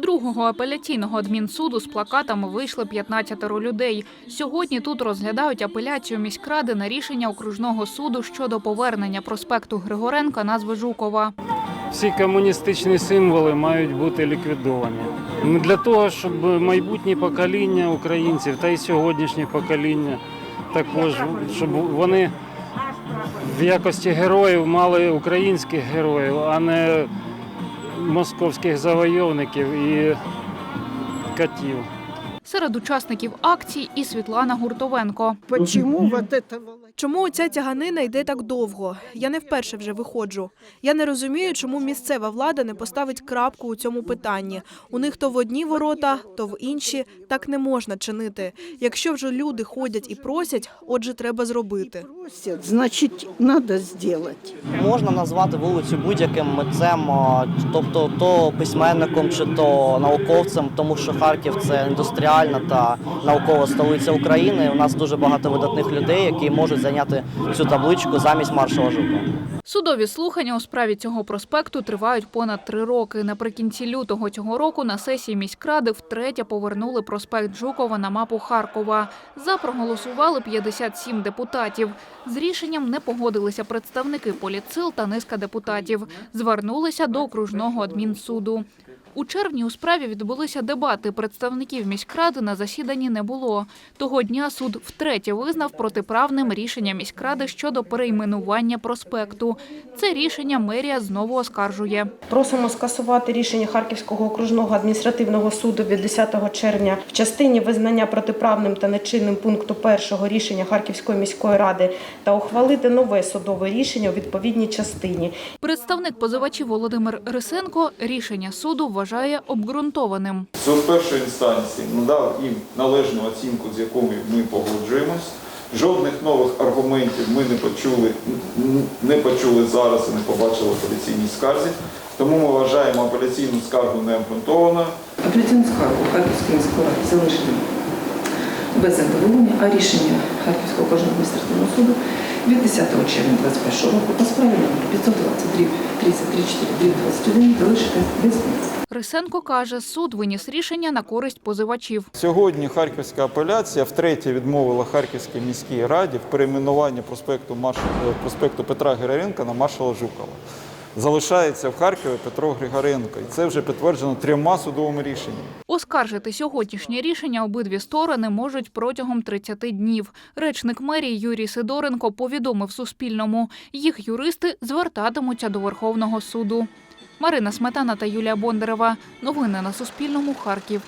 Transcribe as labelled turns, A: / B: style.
A: другого апеляційного адмінсуду з плакатами вийшли 15 людей. Сьогодні тут розглядають апеляцію міськради на рішення окружного суду щодо повернення проспекту Григоренка назви Жукова.
B: Всі комуністичні символи мають бути ліквідовані. Для того, щоб майбутні покоління українців та й сьогоднішнє покоління також, щоб вони в якості героїв мали українських героїв, а не московських завойовників і катів.
A: Серед учасників акцій і Світлана Гуртовенко.
C: Чому ця тяганина йде так довго? Я не вперше вже виходжу. Я не розумію, чому місцева влада не поставить крапку у цьому питанні. У них то в одні ворота, то в інші. Так не можна чинити. Якщо вже люди ходять і просять, отже, треба зробити.
D: Просят, значит, надо сделать.
E: Можна назвати вулицю будь-яким митцем, тобто то письменником чи то науковцем, тому що Харків це індустріальна та наукова столиця України. У нас дуже багато видатних людей, які можуть зайняти цю табличку замість маршала Жукова.
A: Судові слухання у справі цього проспекту тривають понад три роки. Наприкінці лютого цього року на сесії міськради втретє повернули проспект Жукова на мапу Харкова. За проголосували 57 депутатів. З рішенням не погодилися представники політсил та низка депутатів. Звернулися до окружного адмінсуду. У червні у справі відбулися дебати. Представників міськради на засіданні не було. Того дня суд втретє визнав протиправним рішення міськради щодо перейменування проспекту. Це рішення мерія знову оскаржує.
F: Просимо скасувати рішення Харківського окружного адміністративного суду від 10 червня в частині визнання протиправним та нечинним пункту першого рішення Харківської міської ради та ухвалити нове судове рішення у відповідній частині.
A: Представник позивачів Володимир Рисенко рішення суду вважає обґрунтованим.
G: Суд першої інстанції надав їм належну оцінку, з якою ми погоджуємось. Жодних нових аргументів ми не почули, не почули зараз і не побачили в апеляційній скарзі. Тому ми вважаємо апеляційну скаргу необґрунтованою.
H: Апеляційну скаргу Харківської міської ради без задоволення, а рішення Харківського окружного адміністративного суду від 10 червня 2021 року по справі номер 520 дріб 3034 дріб 21 залишити без змін.
A: Рисенко каже, суд виніс рішення на користь позивачів.
G: Сьогодні Харківська апеляція втретє відмовила Харківській міській раді в перейменуванні проспекту, Маш... е, проспекту Петра Григоренка на маршала Жукова. Залишається в Харкові Петро Григоренко, і це вже підтверджено трьома судовими рішеннями.
A: Оскаржити сьогоднішнє рішення обидві сторони можуть протягом 30 днів. Речник мерії Юрій Сидоренко повідомив Суспільному, їх юристи звертатимуться до Верховного суду. Марина Сметана та Юлія Бондарева. Новини на Суспільному. Харків.